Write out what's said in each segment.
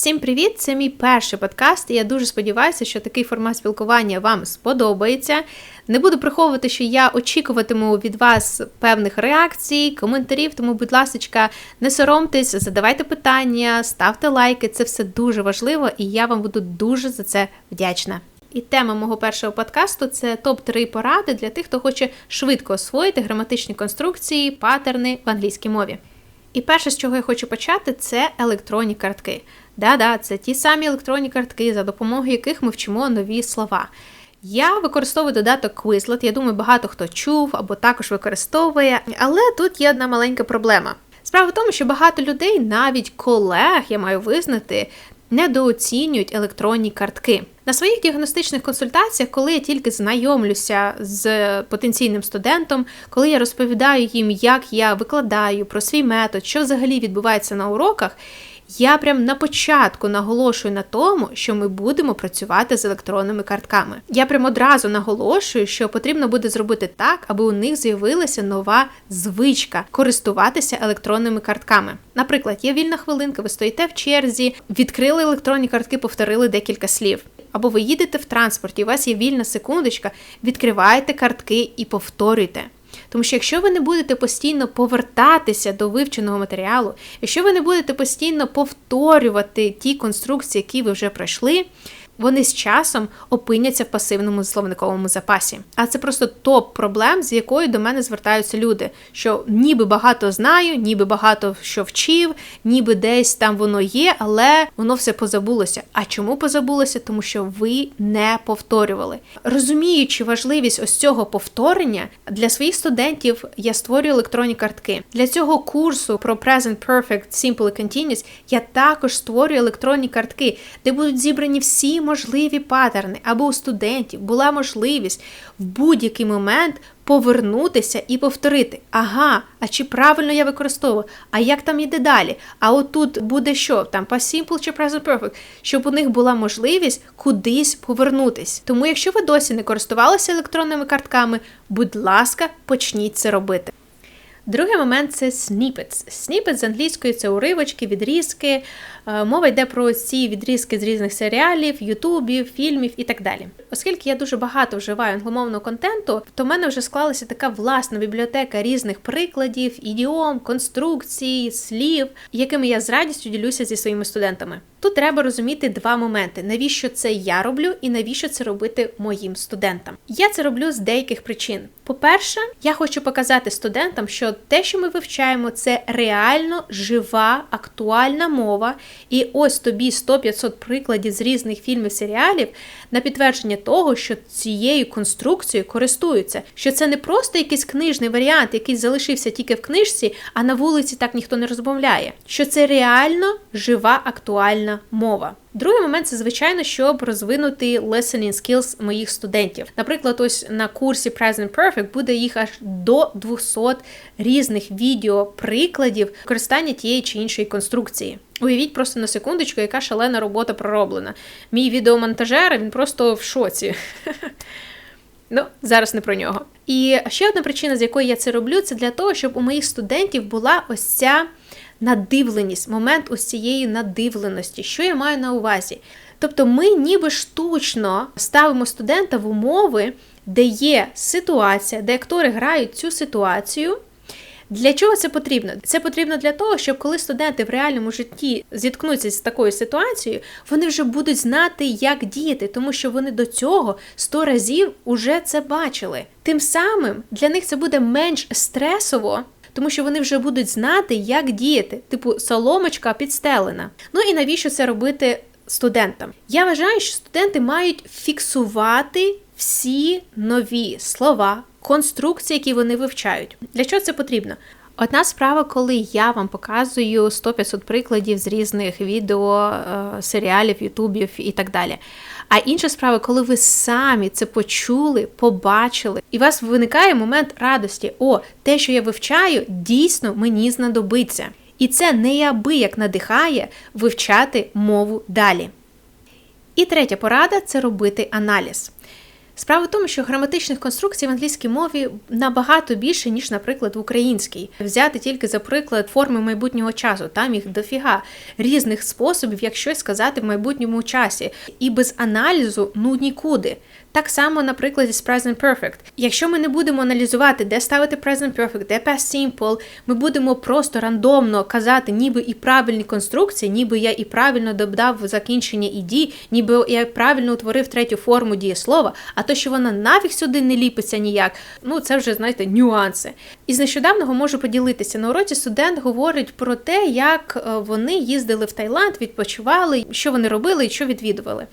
Всім привіт! Це мій перший подкаст, і я дуже сподіваюся, що такий формат спілкування вам сподобається. Не буду приховувати, що я очікуватиму від вас певних реакцій, коментарів, тому, будь ласка, не соромтесь, задавайте питання, ставте лайки. Це все дуже важливо, і я вам буду дуже за це вдячна. І тема мого першого подкасту це топ-3 поради для тих, хто хоче швидко освоїти граматичні конструкції, паттерни в англійській мові. І перше, з чого я хочу почати, це електронні картки. Да-да, це ті самі електронні картки, за допомогою яких ми вчимо нові слова. Я використовую додаток Quizlet, я думаю, багато хто чув або також використовує, але тут є одна маленька проблема. Справа в тому, що багато людей, навіть колег, я маю визнати, недооцінюють електронні картки. На своїх діагностичних консультаціях, коли я тільки знайомлюся з потенційним студентом, коли я розповідаю їм, як я викладаю про свій метод, що взагалі відбувається на уроках, я прям на початку наголошую на тому, що ми будемо працювати з електронними картками. Я прям одразу наголошую, що потрібно буде зробити так, аби у них з'явилася нова звичка користуватися електронними картками. Наприклад, є вільна хвилинка, ви стоїте в черзі, відкрили електронні картки, повторили декілька слів. Або ви їдете в транспорті, у вас є вільна секундочка, відкриваєте картки і повторюйте. Тому що якщо ви не будете постійно повертатися до вивченого матеріалу, якщо ви не будете постійно повторювати ті конструкції, які ви вже пройшли, вони з часом опиняться в пасивному словниковому запасі. А це просто топ проблем, з якою до мене звертаються люди, що ніби багато знаю, ніби багато що вчив, ніби десь там воно є, але воно все позабулося. А чому позабулося? Тому що ви не повторювали. Розуміючи важливість ось цього повторення, для своїх студентів я створюю електронні картки. Для цього курсу про Present Perfect Simple Continuous я також створюю електронні картки, де будуть зібрані всі можливі паттерни, або у студентів була можливість в будь-який момент повернутися і повторити. Ага, а чи правильно я використовую? А як там іде далі? А отут буде що? Там past simple чи present perfect, щоб у них була можливість кудись повернутись. Тому, якщо ви досі не користувалися електронними картками, будь ласка, почніть це робити. Другий момент це snippets. Snippets з англійської це уривочки, відрізки. Е, мова йде про ці відрізки з різних серіалів, ютубів, фільмів і так далі. Оскільки я дуже багато вживаю англомовного контенту, то в мене вже склалася така власна бібліотека різних прикладів, ідіом, конструкцій, слів, якими я з радістю ділюся зі своїми студентами. Тут треба розуміти два моменти: навіщо це я роблю і навіщо це робити моїм студентам. Я це роблю з деяких причин. По-перше, я хочу показати студентам, що те, що ми вивчаємо, це реально жива, актуальна мова. І ось тобі 100-500 прикладів з різних фільмів, серіалів на підтвердження того, що цією конструкцією користуються, що це не просто якийсь книжний варіант, який залишився тільки в книжці, а на вулиці так ніхто не розмовляє. Що це реально жива, актуальна мова. Другий момент це звичайно, щоб розвинути listening skills моїх студентів. Наприклад, ось на курсі Present Perfect буде їх аж до 200 різних відео прикладів використання тієї чи іншої конструкції. Уявіть просто на секундочку, яка шалена робота пророблена. Мій відеомонтажер він просто в шоці. Ну, зараз не про нього. І ще одна причина, з якої я це роблю, це для того, щоб у моїх студентів була ось ця надивленість, момент ось цієї надивленості. Що я маю на увазі? Тобто ми ніби штучно ставимо студента в умови, де є ситуація, де актори грають цю ситуацію. Для чого це потрібно? Це потрібно для того, щоб коли студенти в реальному житті зіткнуться з такою ситуацією, вони вже будуть знати, як діяти, тому що вони до цього сто разів уже це бачили. Тим самим для них це буде менш стресово. Тому що вони вже будуть знати, як діяти, типу соломочка підстелена. Ну і навіщо це робити студентам? Я вважаю, що студенти мають фіксувати всі нові слова, конструкції, які вони вивчають. Для чого це потрібно? Одна справа, коли я вам показую 100-500 прикладів з різних відео, е, серіалів, ютубів і так далі. А інша справа, коли ви самі це почули, побачили, і у вас виникає момент радості: о, те, що я вивчаю, дійсно мені знадобиться. І це неабияк надихає вивчати мову далі. І третя порада це робити аналіз. Справа в тому, що граматичних конструкцій в англійській мові набагато більше, ніж, наприклад, в українській. Взяти тільки за приклад форми майбутнього часу. Там їх дофіга різних способів, як щось сказати в майбутньому часі. І без аналізу ну нікуди. Так само, наприклад, з Present Perfect. Якщо ми не будемо аналізувати, де ставити Present Perfect, де Past Simple, ми будемо просто рандомно казати, ніби і правильні конструкції, ніби я і правильно додав закінчення іді, ніби я правильно утворив третю форму дієслова, а то, що вона нафіг сюди не ліпиться ніяк, ну це вже, знаєте, нюанси. Із нещодавнього можу поділитися. На уроці студент говорить про те, як е, вони їздили в Таїланд, відпочивали, що вони робили і що відвідували.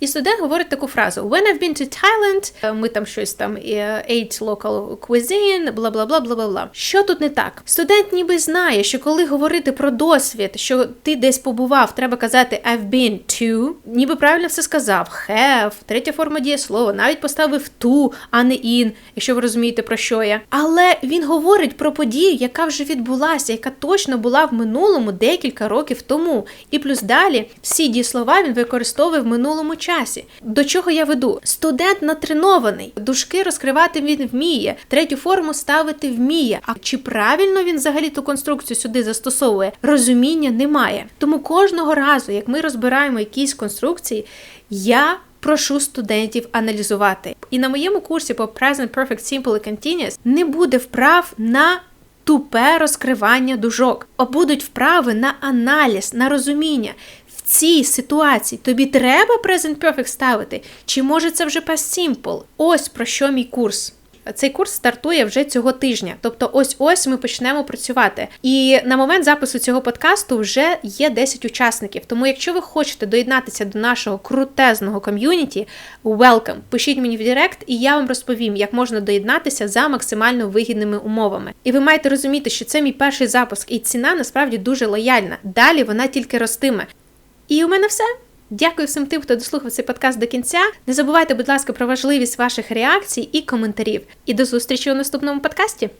І студент говорить таку фразу: When I've been to Thailand, е, ми там щось там е, ate local cuisine, бла бла бла бла бла бла. Що тут не так? Студент ніби знає, що коли говорити про досвід, що ти десь побував, треба казати I've been to, ніби правильно все сказав. Have, третя форма дієслова, навіть поставив to, а не in, якщо ви розумієте про що я. Але він говорить про подію, яка вже відбулася, яка точно була в минулому декілька років тому. І плюс далі всі дієслова він використовує в минулому часі. До чого я веду? Студент натренований, дужки розкривати він вміє, третю форму ставити вміє. А чи правильно він взагалі ту конструкцію сюди застосовує? Розуміння немає. Тому кожного разу, як ми розбираємо якісь конструкції, я прошу студентів аналізувати. І на моєму курсі по Present Perfect Simple і Continuous не буде вправ на тупе розкривання дужок, а будуть вправи на аналіз, на розуміння. Цій ситуації тобі треба Present Perfect ставити, чи може це вже Past Simple? Ось про що мій курс. Цей курс стартує вже цього тижня, тобто ось ось ми почнемо працювати. І на момент запису цього подкасту вже є 10 учасників. Тому, якщо ви хочете доєднатися до нашого крутезного ком'юніті, welcome! Пишіть мені в Директ, і я вам розповім, як можна доєднатися за максимально вигідними умовами. І ви маєте розуміти, що це мій перший запуск, і ціна насправді дуже лояльна. Далі вона тільки ростиме. І у мене все. Дякую всім тим, хто дослухав цей подкаст до кінця. Не забувайте, будь ласка, про важливість ваших реакцій і коментарів. І до зустрічі у наступному подкасті.